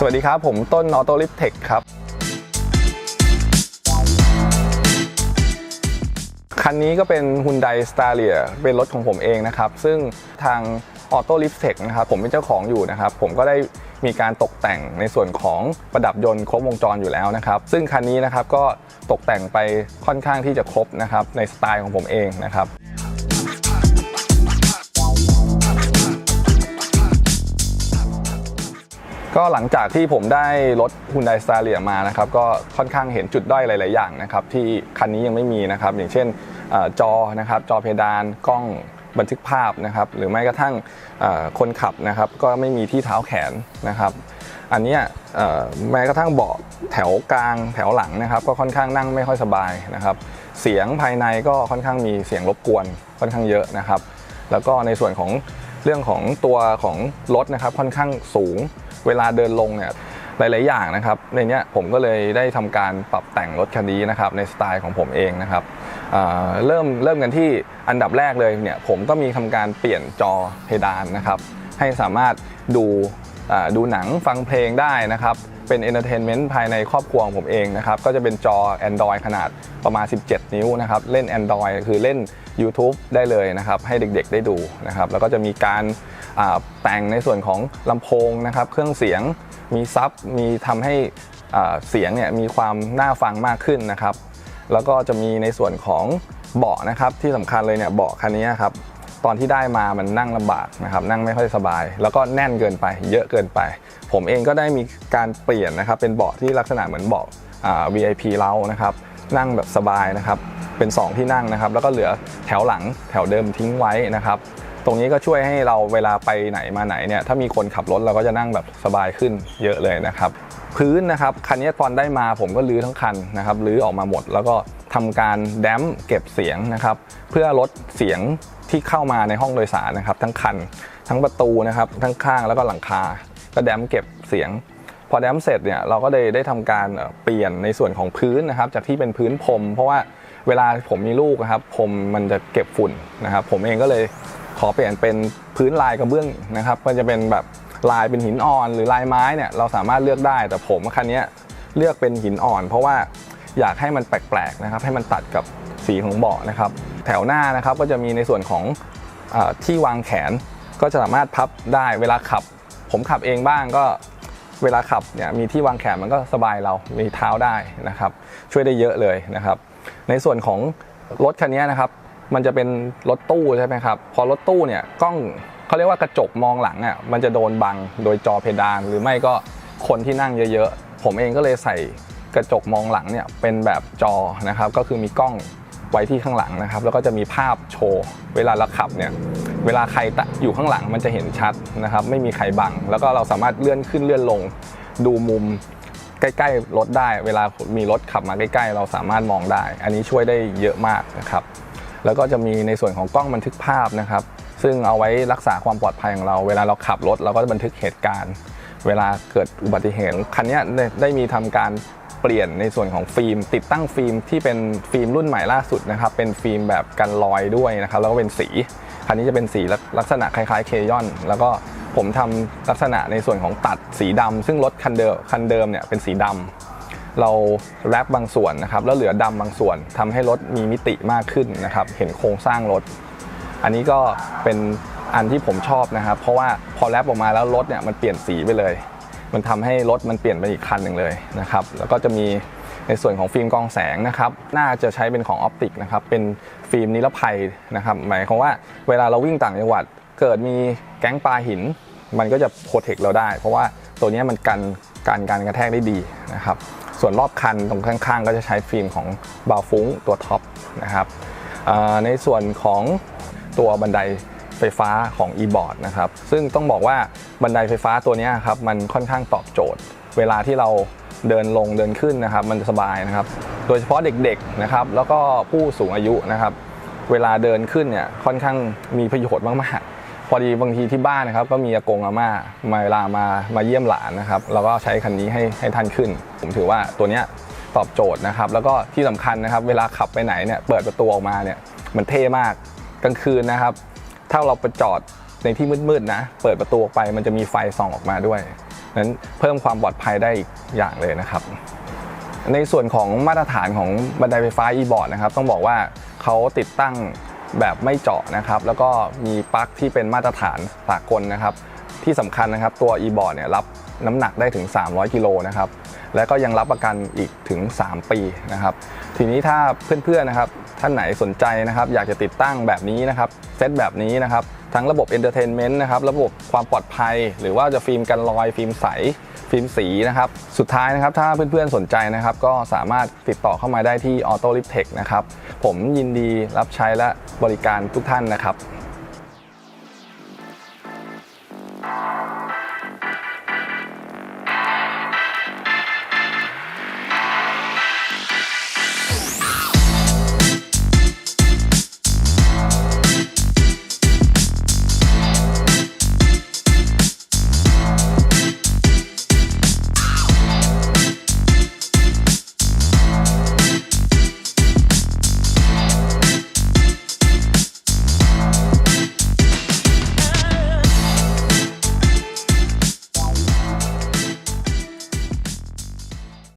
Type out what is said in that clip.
สวัสดีครับ ผมต้นออโต้ลิฟเทคครับ คันนี้ก็เป็น Hyundai Staria เป็นรถของผมเองนะครับ ซึ่งทาง Auto Lift Tech นะครับ ผมเป็นเจ้าของอยู่นะครับ ผมก็ได้มีการตกแต่งในส่วนของประดับยนต์ครบวงจรอยู่แล้วนะครับ ซึ่งคันนี้นะครับก็ตกแต่งไปค่อนข้างที่จะครบนะครับในสไตล์ของผมเองนะครับ ก็หลังจากที่ผมได้รถ Hyundai Staria มานะครับก็ค่อนข้างเห็นจุดด้อยหลาย ๆ อย่างนะครับที่คันนี้ยังไม่มีนะครับอย่างเช่นอจอนะครับจอเพดานกล้องบันทึกภาพนะครับหรือไม่กระทั่งคนขับนะครับก็ไม่มีที่เท้าแขนนะครับ อันนี้แม้กระทั่งเบาะแถวกลางแถวหลังนะครับ ก็ค่อนข้างนั่งไม่ค่อยสบายนะครับ เสียงภายในก็ค่อนข้างมีเสียงรบกวนค่อนข้างเยอะนะครับ แล้วก็ในส่วนของเรื่องของตัวของรถนะครับค่อนข้างสูง เวลาเดินลงเนี่ยหลาย ๆ อย่างนะครับในเนี้ยผมก็เลยได้ทำการปรับแต่งรถคันนี้นะครับในสไตล์ของผมเองนะครับเเริ่มเริ่มกันที่อันดับแรกเลยเนี่ยผมก็มีทำการเปลี่ยนจอเพดานนะครับให้สามารถดูดูหนังฟังเพลงได้นะครับเป็นเอนเตอร์เทนเมนต์ภายในครอบครัวของผมเองนะครับก็จะเป็นจอ Android ขนาดประมาณ 17 นิ้วนะครับเล่น Android คือเล่น YouTube ได้เลยนะครับให้เด็ก ๆ ได้ดูนะครับแล้วก็จะมีการ แต่งในส่วนของลำโพงนะครับ เครื่องเสียงมีซับมีทำให้เสียงเนี่ยมีความน่าฟังมากขึ้นนะครับ แล้วก็จะมีในส่วนของเบาะนะครับที่สำคัญเลยเนี่ยเบาะคันนี้ครับตอนที่ได้มามันนั่งลำบากนะครับ นั่งไม่ค่อยสบาย แล้วก็แน่นเกินไป เยอะเกินไป ผมเองก็ได้มีการเปลี่ยนนะครับ เป็นเบาะที่ลักษณะเหมือนเบาะ VIP เรานะครับ นั่งแบบสบายนะครับ เป็น 2 ที่นั่งนะครับ แล้วก็เหลือแถวหลังแถวเดิมทิ้งไว้นะครับ ตรงนี้ก็ช่วยให้เราเวลาไปไหนมาไหนเนี่ยถ้ามีคนขับรถเราก็จะนั่งแบบสบายขึ้นเยอะเลยนะครับพื้นนะครับคันนี้ตอนได้มาผมก็รื้อทั้งคันนะครับรื้อออกมาหมด แล้วก็ทำการแดมป์เก็บเสียงนะครับเพื่อลดเสียงที่เข้ามาในห้องโดยสารนะครับ ทั้งคัน ทั้งประตูนะครับทั้งข้างแล้วก็หลังคา ก็แดมป์เก็บเสียง พอแดมป์เสร็จเนี่ยเราก็ได้ได้ทำการเอ่อเปลี่ยนในส่วนของพื้นนะครับจากที่เป็นพื้นพรมเพราะว่าเวลาผมมีลูกนะครับพรมมันจะเก็บฝุ่นนะครับ ผมเองก็เลย ขอเปลี่ยนเป็นพื้นลายกระเบื้องนะครับก็จะเป็นแบบลายเป็นหินอ่อน หรือลายไม้เนี่ยเราสามารถเลือกได้ แต่ผมคันนี้เลือกเป็นหินอ่อน เพราะว่าอยากให้มันแปลกๆนะครับให้มันตัดกับสีของเบาะนะครับ แถวหน้านะครับก็จะมีในส่วนของอที่วางแขนก็จะสามารถพับได้เวลาขับ ผมขับเองบ้างก็เวลาขับเนี่ยมีที่วางแขนมันก็สบายเรา มีเท้าได้นะครับ ช่วยได้เยอะเลยนะครับ ในส่วนของรถคันนี้นะครับ มันจะเป็นรถตู้ใช่ไหมครับ พอรถตู้เนี่ยกล้องเขาเรียกว่ากระจกมองหลังอะมันจะโดนบังโดยจอเพดาน หรือไม่ก็คนที่นั่งเยอะๆ ผมเองก็เลยใส่กระจกมองหลังเนี่ยเป็นแบบจอนะครับก็คือมีกล้องไว้ที่ข้างหลังนะครับ แล้วก็จะมีภาพโชว์ เวลาเราขับเนี่ยเวลาใครอยู่ข้างหลังมันจะเห็นชัดนะครับ ไม่มีใครบัง แล้วก็เราสามารถเลื่อนขึ้นเลื่อนลง ดูมุมใกล้ๆรถได้ เวลามีรถขับมาใกล้ ๆ เราสามารถมองได้ อันนี้ช่วยได้เยอะมากนะครับ แล้วก็จะมีในส่วนของกล้องบันทึกภาพนะครับ ซึ่งเอาไว้รักษาความปลอดภัยของเรา เวลาเราขับรถเราก็จะบันทึกเหตุการณ์ เวลาเกิดอุบัติเหตุคันนี้ได้มีทำการเปลี่ยนในส่วนของฟิล์ม ติดตั้งฟิล์มที่เป็นฟิล์มรุ่นใหม่ล่าสุดนะครับ เป็นฟิล์มแบบกันรอยด้วยนะครับ แล้วก็เป็นสีคันนี้จะเป็นสีลักษณะคล้ายๆเคยอน แล้วก็ผมทำลักษณะในส่วนของตัดสีดำซึ่งรถคันเดิมคันเดิมเนี่ยเป็นสีดำ เราแรปบางส่วนนะครับแล้วเหลือดำบางส่วนทำให้รถมีมิติมากขึ้นนะครับ เห็นโครงสร้างรถ อันนี้ก็เป็นอันที่ผมชอบนะครับ เพราะว่าพอแรปออกมาแล้วรถเนี่ยมันเปลี่ยนสีไปเลย มันทำให้รถมันเปลี่ยนไปอีกคันหนึ่งเลยนะครับ แล้วก็จะมีในส่วนของฟิล์มกองแสงนะครับ น่าจะใช้เป็นของออปติกนะครับ เป็นฟิล์มนิรภัยนะครับ หมายความว่าเวลาเราวิ่งต่างจังหวัด เกิดมีแก๊งปลาหิน มันก็จะโปรเทคเราได้ เพราะว่าตัวนี้มันกันการการกระแทกได้ดีนะครับ ส่วนรอบคันตรงข้างๆ ก็จะใช้ฟิล์มของบาฟุ้งตัวท็อปนะครับในส่วนของตัวบันไดไฟฟ้าของ e-board นะครับ ซึ่งต้องบอกว่าบันไดไฟฟ้าตัวนี้ครับมันค่อนข้างตอบโจทย์ เวลาที่เราเดินลงเดินขึ้นนะครับ มันสบายนะครับ โดยเฉพาะเด็กๆนะครับ แล้วก็ผู้สูงอายุนะครับ เวลาเดินขึ้นเนี่ยค่อนข้างมีประโยชน์มากๆ พอดีบางทีที่บ้านนะครับก็มีอากงอาม่ามาเวลามามาเยี่ยมหลานนะครับเราก็ใช้คันนี้ให้ให้ท่านขึ้น ผมถือว่าตัวเนี้ยตอบโจทย์นะครับ แล้วก็ที่สำคัญนะครับ เวลาขับไปไหนเนี่ยเปิดประตูออกมาเนี่ยมันเท่มากกลางคืนนะครับ ถ้าเราไปจอดในที่มืดๆนะ เปิดประตูออกไปมันจะมีไฟส่องออกมาด้วยนั้นเพิ่มความปลอดภัยได้อีกอย่างเลยนะครับ ในส่วนของมาตรฐานของบันไดไฟฟ้า e-board นะครับ ต้องบอกว่าเขาติดตั้ง แบบไม่เจาะนะครับ แล้วก็มีปลั๊กที่เป็นมาตรฐานสากลนะครับ ที่สำคัญนะครับตัว e-board เนี่ยรับน้ำหนักได้ถึง 300 กิโลนะครับ และก็ยังรับประกันอีกถึง 3 ปีนะครับ ทีนี้ถ้าเพื่อนๆนะครับท่านไหนสนใจนะครับ อยากจะติดตั้งแบบนี้นะครับเซตแบบนี้นะครับ ทั้งระบบเอนเตอร์เทนเมนต์นะครับระบบความปลอดภัย หรือว่าจะฟิล์มกันรอยฟิล์มใสฟิล์มสีนะครับสุดท้ายนะครับถ้าเพื่อนๆสนใจนะครับ ก็สามารถติดต่อเข้ามาได้ที่ Auto l i p t e c h นะครับ ผมยินดีรับใช้และบริการทุกท่านนะครับ